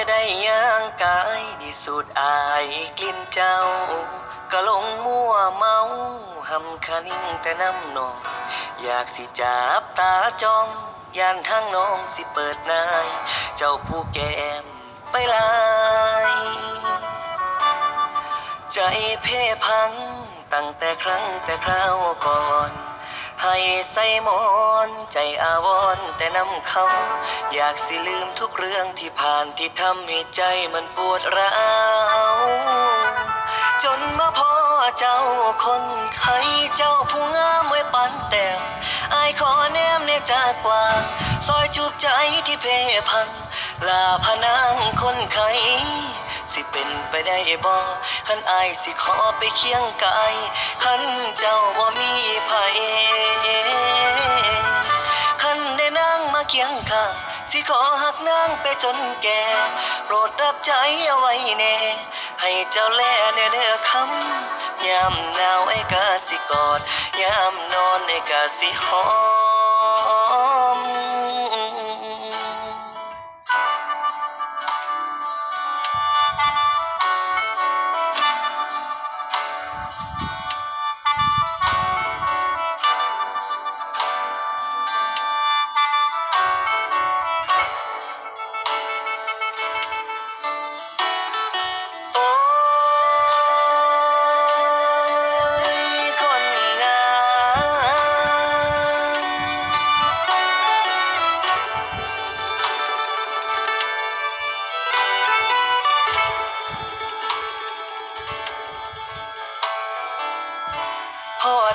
แต่ได้ย่างกายดิสูดอายกลิ่นเจ้า ก็ลงมั่วเมาหำคันิ่งแต่น้ำนอง อยากสิจับตาจ้องยานทางน้องสิเปิดนาย เจ้าผู้แก้มไปลายใจเพ่พังตั้งแต่ครั้งแต่คราวก่อน ให้ใส่มอนใจอาวรแต่น้ำเขาอยากสิลืมทุกเรื่องที่ผ่านที่ทำให้ใจมันปวดร้าวจนมาพอเจ้าคนไข้เจ้าผู้งามไว้ปันแต้มอายขอแนมในจากกวางซอยจูบใจที่เพพังลาพนางคนไข้ สิเป็นไปได้บ่คันอายสิขอไปเคียงกายคันเจ้าบ่มีไผคันได้นางมาเคียงข้างสิขอหักนางไปจนแก่ โปรดรับใจเอาไว้แน่ ให้เจ้าแลเด้อเด้อคำยามหนาวไอ้กาสิกอดยามนอนไอ้กาสิหอม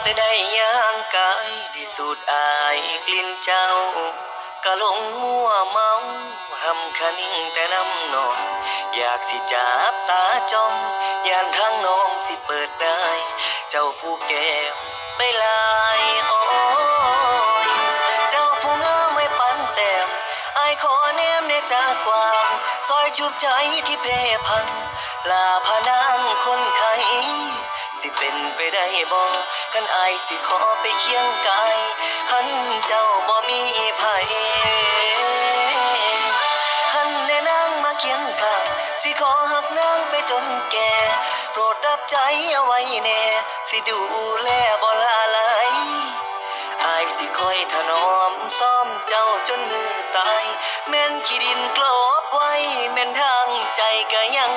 แต่ได้ย่างกายได้สูดอายกลิ่นเจ้าก็หลงมัวเมาหำคันิ่งแต่น้ำนองอยากสิจับตาจ้องยานทางน้องสิเปิดได้ เจ้าผู้แก้วไปลายออ จากกวางซอยจูบใจที่เพพังลาพนางคนไข้สิเป็นไปได้บ่คันอายสิขอไปเคียงกายคันเจ้าบ่มีไผคันได้นางมาเคียงข้างสิขอหักนางไปจนแก่ โปรดรับใจเอาไว้แน่ สิดูแลบ่ลา คอยถนอมซ่อมเจ้าจนมือตาย แม่นขี้ดินกลบไว้ แม่นทางใจก็ยัง